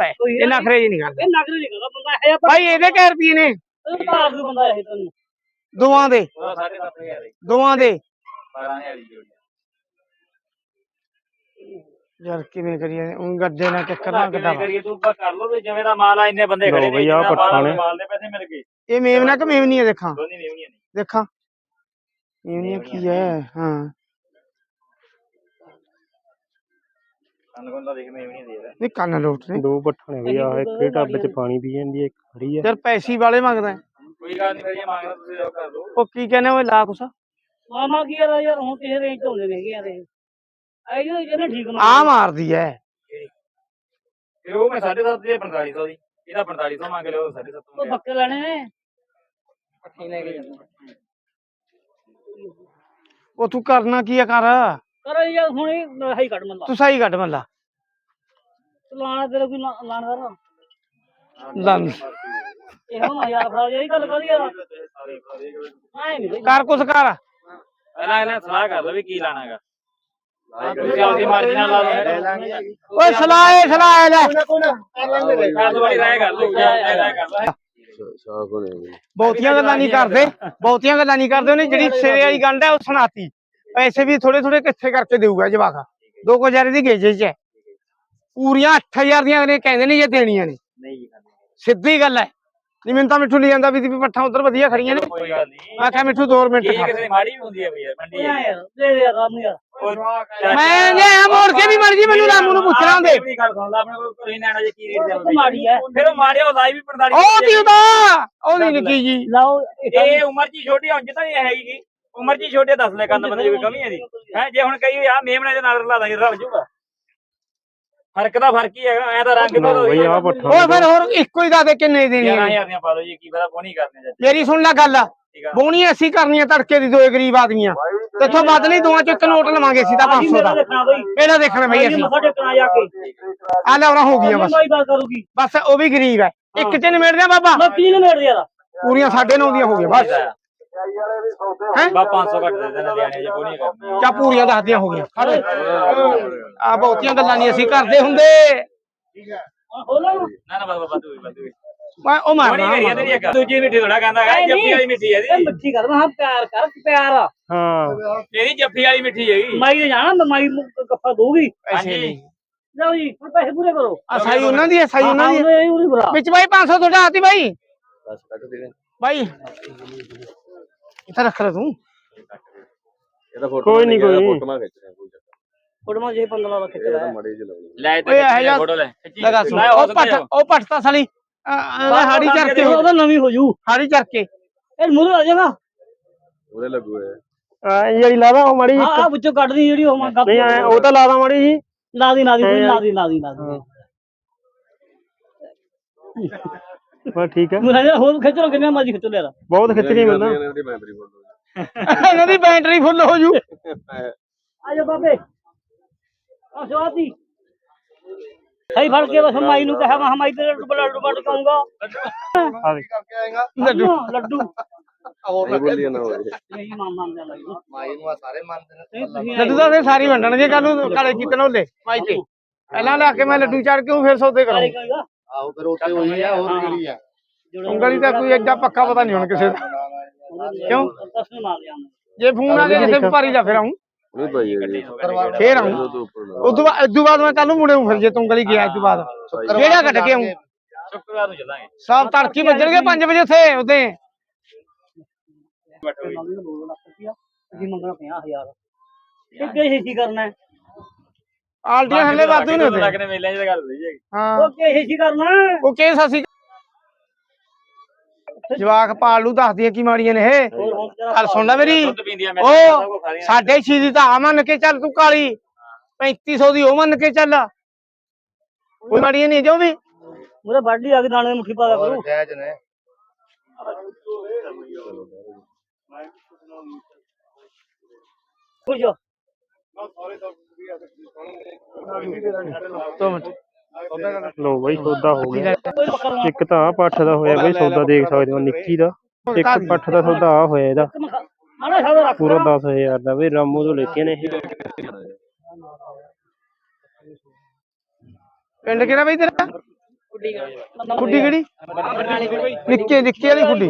ਸੱਤ ਹੈ ਇਹ ਨਖਰੇ ਜੀ ਨਹੀਂ ਕਰਦਾ। ਇਹ ਨਗਰ ਨਹੀਂ ਕਰਦਾ ਬੰਦਾ ਇਹ ਭਾਈ ਇਹਦੇ ਕਿੰਨੇ ਰੁਪਏ ਨੇ ਭਾਰ ਨੂੰ ਬੰਦਾ ਇਹ ਤੈਨੂੰ ਦੋਵਾਂ ਦੇ। ਦੋਵਾਂ ਦੇ। 12000 ਦੀ ਯਾਰ ਕਿਵੇਂ ਕਰੀਏ? ਉਹ ਗੱਡੇ ਨਾਲ ਚੱਕਰ ਨਾ ਗੱਡਾ ਕਰੀਏ? ਤੂੰ ਕਰ ਲੋ ਵੀ ਜਿਵੇਂ ਦਾ ਮਾਲ ਆ ਇੰਨੇ ਬੰਦੇ ਖੜੇ ਲਓ ਬਈ ਆ, ਪੱਠਾ ਨੇ। ਮਾਲ ਦੇ ਪੈਸੇ ਮਿਲ ਗਏ। ਇਹ ਮੇਵਨਾ ਕਿ ਮੇਵਨੀ ਹੈ ਦੇਖਾਂ? ਦੋਨੀ ਮੇਵਣੀਆਂ ਨੇ। ਦੇਖਾਂ। ਮੇਵਨੀ ਕੀ ਹੈ? ਹਾਂ। ਅਨਗੁੰਦਾ ਦੇਖ ਦੇ ਰਿਹਾ। ਨਹੀਂ ਕੰਨ ਲੋਟ ਨੇ ਦੋ ਪੱਠਾ ਨੇ ਬਈ ਆ ਇੱਕ ਟੱਬ ਚ ਪਾਣੀ ਪੀ ਜਾਂਦੀ ਹੈ ਇੱਕ ਖੜੀ ਹੈ। ਯਾਰ ਪੈਸੀ ਵਾਲੇ ਮੰਗਦਾ। ਕੋਈ ਗੱਲ ਨਹੀਂ ਕਰੀਏ ਮੰਗਦਾ ਤੁਸੀਂ ਉਹ ਕਰ ਲਓ ਉਹ ਕੀ ਕਹਿੰਦੇ ਓਏ ਲਾ ਕੁਛ। ਮਾਮਾ ਕੀ ਯਾਰ ਯਾਰ ਹੁਣ ਕਿਸੇ ਰੇਂਜ ਤੋਂ ਹੁੰਦੇ ਹੈਗੇ ਇਹ। ਆਈ ਜੋ ਇਹਨੇ ਠੀਕ ਆ ਮਾਰਦੀ ਐ। ਫਿਰ ਉਹ ਮੈਂ 7.5 ਦੀ 4500 ਦੀ। ਇਹਦਾ 4500 ਮੰਗ ਲਿਓ 7.5 ਉਹ ਮੰਗਿਆ ਬੱਕੇ ਲੈਣੇ ਨੇ। ਪੱਠੀ ਲੈ ਕੇ ਜਾਣਾ। ਉਹ ਤੂੰ ਕਰਨਾ ਕੀ ਆ ਕਰ। ਕਰੋ ਯਾਰ ਹੁਣ ਇਹ ਹਾਈ ਕੱਢ ਮੰਦਾ ਤੂੰ ਸਹੀ ਕੱਢ ਮੱਲਾ ਲਾਣਾ ਤੇਰੇ ਕੋਈ ਲਾ- ਲਾਣਾ ਕਰ ਲੰਨ ਇਹੋ ਨਾ ਯਾਰ ਫਰਾ ਜਿਹੜੀ ਗੱਲ ਕਰੀ ਯਾਰ ਆਏ ਨਹੀਂ ਕਰ ਕੁਛ ਕਰ ਪਹਿਲਾਂ ਇਹਨਾਂ ਸਲਾਹ ਕਰ ਲਓ ਵੀ ਕੀ ਲਾਣਾਗਾ ਤੁਸੀਂ ਆਪਦੀ ਮਰਜ਼ੀ ਨਾਲ ਲਾ ਲਓ ਓਏ ਸਲਾਏ ਸਲਾਏ ਲੈ ਕਰ ਲਓ ਬੜੀ ਰਾਏ ਕਰ ਲਓ ਰਾਏ ਰਾਏ ਕਰ ਲਓ ਬਹੁਤੀਆਂ ਗੱਲਾਂ ਨਹੀਂ ਕਰਦੇ ਬਹੁਤੀਆਂ ਗੱਲਾਂ ਨਹੀਂ ਕਰਦੇ ਉਹਨੇ ਜਿਹੜੀ ਸਿਰੇ ਵਾਲੀ ਗੰਢ ਹੈ ਉਹ ਸੁਣਾਤੀ ਪੈਸੇ ਵੀ ਥੋੜੇ ਥੋੜੇ ਕਿੱਥੇ ਕਰਕੇ ਦੇਊਗਾ ਜਵਾਕ ਦੋ ਕੁ ਹਜ਼ਾਰ ਦੀ ਗੇਜੇ ਚ ਹੈ ਪੂਰੀਆਂ 8000 ਦੀਆਂ ਅਗਲੇ ਕਹਿੰਦੇ ਨੇ ਜੇ ਦੇਣੀਆਂ ਨੇ। ਨਹੀਂ ਜੀ ਸਿੱਧੀ ਗੱਲ ਹੈ। ਨਹੀਂ ਮੈਨੂੰ ਤਾਂ ਮਿੱਠੂ ਲਈ ਜਾਂਦਾ ਵੀ ਦੀ ਪੱਠਾ ਉਧਰ ਵਧੀਆ ਖੜੀਆਂ ਨੇ। ਕੋਈ ਗੱਲ ਨਹੀਂ। ਮੈਂ ਕਿਹਾ ਮਿੱਠੂ 2 ਮਿੰਟ ਇਹ ਖੜ। ਕਿਸੇ ਦੀ ਮਾੜੀ ਵੀ ਹੁੰਦੀ ਹੈ ਯਾਰ ਮੰਡੀ ਦੇ ਦੇ ਰਾਮ ਨੂੰ ਯਾਰ ਮੈਂ ਜੇ ਆ ਮੋੜ ਕੇ ਵੀ ਮਰ ਜੀ ਮੈਨੂੰ ਰਾਮੂ ਨੂੰ ਪੁੱਛਣਾ ਹੁੰਦੇ। ਆਪਣੀ ਗੱਲ ਸੁਣ ਲੈ ਆਪਣੇ ਕੋਲ ਕੋਈ ਲੈਣਾ ਜੇ ਕੀ ਰੇਟ ਚੱਲਦਾ। ਮਾੜੀ ਹੈ। ਫਿਰ ਉਹ ਮਾੜੀ ਉਹ ਲਾਈ ਵੀ 45 ਉਹ ਕੀ ਉਹਦਾ ਉਹ ਨਹੀਂ ਨਿੱਕੀ ਜੀ। ਲਾਓ ਇਹ ਉਮਰ ਹੀ ਛੋਟੀ ਹੁਣ ਜਿੱਦਾਂ ਇਹ ਹੈਗੀ। ਗੀ। ਉਮਰ ਹੀ ਛੋਟੇ ਦੱਸ ਲੈ ਕੰਨ ਬੰਦੇ ਦੀ ਕੋਈ ਕਮੀ ਹੈ ਦੀ ਹੈ ਜੇ ਹੁਣ ਕਈ ਆ ਮੇਮਣੇ ਦੇ ਨਾਲ ਰਲਾ ਦਾਂਗੇ ਰਲ ਜੂਗਾ। ਫ਼ਰਕ ਦਾ ਫ਼ਰਕ ਹੀ ਹੈਗਾ ਐ ਤਾਂ ਰੰਗ ਤੋਂ ਲਓ ਬਈ ਆਹ ਪੱਠਾ ਉਹ ਫਿਰ ਹੋਰ ਇੱਕੋ ਹੀ ਦੱਸ ਦੇ ਕਿੰਨੇ ਦੇਣੀ ਹੈ 11000 ਦੀਆਂ ਪਾ ਲਓ ਜੀ ਕੀ ਪਤਾ ਕੋਣੀ ਕਰਨੇ ਜਾਂ ਮੇਰੀ ਸੁਣ ਲੈ ਗੱਲ। ਆ। ਬੋਣੀ ਅਸੀਂ ਕਰਨੀਆਂ ਤੜਕੇ ਦੀ ਦੋਏ ਗਰੀਬ ਆਦਮੀਆਂ। ਤੇਥੋਂ ਵੱਧ ਨਹੀਂ ਦੋਆਂ ਚ ਇੱਕ ਨੋਟ ਲਵਾਂਗੇ ਅਸੀਂ ਤਾਂ 500 ਦਾ। ਇਹਦਾ ਦੇਖਣਾ ਬਈ ਅਸੀਂ। ਆ ਲੈ ਉਹਨਾਂ ਹੋ ਗਈਆਂ ਬਸ। ਮਾਈ ਬਾਤ ਕਰੂਗੀ। ਬਸ ਉਹ ਵੀ ਗਰੀਬ ਹੈ। ਇੱਕ ਚ ਨਿਮੇੜਦੇ ਆ ਬਾਬਾ। ਮੈਂ ਕੀ ਨੇ ਮੇੜ ਯਾਰ ਪੂਰੀਆਂ 9.5 ਦੀਆਂ ਹੋ ਗਈਆਂ ਬਸ। ਹੈ? ਬਾ 500 ਘੱਟ ਦੇ ਦੇਣਾ ਦਿਆਣੇ ਜੇ ਕੋਣੀ ਕਰਨੀ ਚਾ ਪੂਰੀਆਂ ਦੱਸਦੀਆਂ ਹੋ ਗਈਆਂ। ਖੜ ਆ ਬਹੁਤੀਆਂ ਗੱਲਾਂ ਨਹੀਂ ਅਸੀਂ ਕਰਦੇ ਹੁੰਦੇ। ਹੋਲਾ ਨਾ ਨਾ ਬਾਬਾ ਬਾਦੂ ਬਾਦੂ ਮੈਂ ਉਹ ਕੋਣੀ ਮਾਰਨਾ ਕਰੀਏ ਤੇ ਨਹੀਂ ਹੈਗਾ ਦੂਜੀ ਮਿੱਠੀ ਥੋੜਾ ਕਹਿੰਦਾ ਹੈ ਜੱਫੀ ਵਾਲੀ ਮਿੱਠੀ ਹੈ ਇਹ ਦੀ ਮੱਛੀ ਕਰ ਹਾਂ ਪਿਆਰ ਕਰ ਪਿਆਰ। ਆ ਹਾਂ। ਇਹਦੀ ਜੱਫੀ ਵਾਲੀ ਮਿੱਠੀ ਹੈਗੀ। ਮਾਈ ਨੇ ਜਾਣਾ ਤਾਂ ਮਾਈ ਨੂੰ ਕੱਫਾ ਦਊਗੀ। ਪੈਸੇ ਨਹੀਂ। ਲਓ ਜੀ ਹੁਣ ਪੈਸੇ ਪੂਰੇ ਕਰੋ। ਆ ਸਾਈ ਉਹਨਾਂ ਦੀ ਹੈ ਸਾਈ ਉਹਨਾਂ ਦੀ ਹੈ। ਉਹਨੇ ਉਹਦੀ ਬੁਰਾ। ਵਿੱਚ ਬਾਈ 500 ਤੁਹਾਡਾ ਆਤੀ ਬਾਈ। ਬਾਈ। ਇੱਥੇ ਰੱਖ ਲੈ ਤੂੰ। ਕੋਈ ਨਹੀਂ ਕੋਈ। ਨੀ। ਫੋਟੋ ਜੇ 15 ਦਾ ਖਿੱਚ ਲਿਆ। ਲੈ ਓਏ ਇਹ ਜਾ- ਫੋਟੋ ਲੈ ਖਿੱਚੀ। ਲਗਾ ਸੁਣ ਲੈ ਉਹ ਪੱਟ। ਉਹ ਪੱਟ ਤਾਂ ਸਾਲੀ। ਹਾੜੀ ਚੜ ਕੇ ਉਹਦਾ ਨਵੀਂ ਹੋ ਜੂ ਹਾੜੀ ਚੜ ਕੇ ਇਹ ਮੂਰੇ ਆ ਜਾਏਗਾ। ਆ ਜਿਹੜੀ ਲਾਦਾ ਉਹ ਮੜੀ ਹਾਂ ਆ ਵਿੱਚੋਂ ਕੱਢਦੀ ਜਿਹੜੀ ਉਹ ਮੈਂ ਨਹੀਂ ਐਂ ਉਹ ਤਾਂ ਲਾਦਾ ਮੜੀ ਜੀ ਲਾ ਦੀ ਲਾ ਦੀ ਕੋਈ ਲਾ ਦੀ ਲਾ ਦੀ ਲਾ ਦੀ। ਬਸ ਠੀਕ ਹੈ ਮੇਰਾ ਹੋਰ ਖਿੱਚ ਲੋ ਕਿੰਨੇ ਮਰਜ਼ੀ ਖਿੱਚ ਲਿਆ ਬਹੁਤ ਖਿੱਚਣੀ ਬੰਦਾ ਇਹਨਾਂ ਦੀ ਬੈਟਰੀ ਫੁੱਲ ਹੋ ਜੂ। ਆ ਜਾ ਬਾਬੇ। ਆ ਸਵਾਦੀ ਸਹੀ ਫੜ ਕੇ ਬਸ ਮਾਈ ਨੂੰ ਕਹਾ ਮੈਂ ਮਾਈ ਤੇਰੇ ਬੜਾ ਡੁੱਬਾ ਟਕਾਉਂਗਾ ਆ ਦੇਖ। ਲੱਡੂ ਲੱਡੂ। ਨਹੀਂ ਮਾਮਾ ਦਾ ਲੱਡੂ। ਮਾਈ ਨੂੰ ਆ ਸਾਰੇ ਮੰਨਦੇ ਨੇ। ਲੱਡੂ ਤਾਂ ਸਾਰੀ ਵੰਡਣਗੇ ਕੱਲ ਨੂੰ ਕਾਲੇ ਕੀਤਨ ਹੋਲੇ ਮਾਈ ਤੇ। ਪਹਿਲਾਂ ਲਿਆ ਕੇ ਮੈਂ ਲੱਡੂ ਚੜ ਕੇ ਉਹ ਫਿਰ ਸੌਦੇ ਕਰਾਂ ਕਹੇਗਾ ਆਹੋ ਫਿਰ ਉੱਤੇ ਹੋਈ ਆ ਹੋਰ ਕਿਹੜੀ ਆ? ਉਂਗਲੀ ਦਾ ਕੋਈ ਐਡਾ ਪੱਕਾ ਪਤਾ ਨਹੀਂ ਹੁਣ ਕਿਸੇ ਦਾ। ਕਿਉਂ? ਦਸਵੇਂ ਮਾਰ ਲਿਆ ਜੇ ਫੋਨ ਆ ਗਿਆ ਕਿਸੇ ਵਪਾਰੀ ਦਾ ਫਿਰ ਆਉਂ ਫੇਰ ਆਉਂ ਉਦੋਂ ਬਾਅਦ ਉਦੋਂ ਬਾਅਦ ਮੈਂ ਕੱਲ ਨੂੰ ਮੁੜੇ ਹੂੰ ਫਿਰ ਜੇ ਤੂੰ ਉਂਗਲੀ ਗਿਆ ਉਦੋਂ ਬਾਅਦ। ਕਿਹੜਾ ਕੱਢ ਕੇ ਆਉਂ ਸ਼ੁੱਕਰਵਾਰ ਨੂੰ ਚੱਲਾਂਗੇ। ਸਭ ਤੜਕੀ ਵੱਜਣਗੇ 5 ਵਜੇ ਉੱਥੇ ਉਹਦੇ ਜੀ ਮੰਗਣਾ 50000 ਇਹ ਸੀ ਕਰਨਾ ਹੈ? ਆਲਟੀਆਂ ਹੱਲੇ ਵਾਧੂ ਨੇ ਉੱਥੇ। ਲੱਗਨੇ ਮੇਲਿਆਂ 'ਚ ਤਾਂ ਗੱਲ ਹੋਈ ਹੈਗੀ। ਹਾਂ। ਉਹ ਕਿਹੇ ਸੀ ਕਰਨਾ? ਹੈ ਉਹ ਕੇਸ ਅਸੀਂ ਜਵਾਕ ਪਾਲ ਨੂੰ ਦੱਸਦੀ ਕੀ ਮਾੜੀਆਂ ਨੇ ਇਹ। ਗੱਲ ਸੁਣ ਲੈ ਮੇਰੀ। ਦੁੱਧ ਪੀਂਦੀਆਂ ਮੈਂ ਉਹ ਸਾਡੇ ਛੀ ਦੀ ਤਾਂ ਆ ਮੰਨ ਕੇ ਚੱਲ ਤੂੰ ਕਾਲੀ। 3500 ਦੀ ਉਹ ਮੰਨ ਕੇ ਚੱਲ। ਕੋਈ ਮਾੜੀਆਂ ਨਹੀਂ ਜੋ ਵੀ। ਮੁਰੇ ਬਾਡੀ ਆ ਕੇ ਦਾਣੇ ਮੁੱਠੀ ਪਾ ਦਿਆ ਕਰੂ ਜਾਇਜ਼ ਨੇ। ਹੋ। ਦੋ ਮਿੰਟ ਲੋ ਬਈ ਸੌਦਾ ਹੋ ਗਿਆ। ਨਾ ਇੱਕ ਤਾਂ ਆ ਪੱਠ ਦਾ ਹੋਇਆ ਬਈ ਸੌਦਾ ਦੇਖ ਸਕਦੇ ਹੋ ਨਿੱਕੀ ਦਾ। ਇੱਕ ਪੱਠ ਦਾ ਸੌਦਾ ਆ ਹੋਇਆ ਇਹਦਾ। ਪੂਰਾ 10000 ਦਾ ਬਈ ਰਾਮੂ ਤੋਂ ਲੈਤੀਆਂ ਨੇ ਇਹ। ਪਿੰਡ ਕਿਹੜਾ ਬਈ ਤੇਰਾ? ਖੁੱਡੀ ਕਿਹੜੀ? ਨਿੱਕੇ ਨਿੱਕੇ ਵਾਲੀ ਖੁੱਡੀ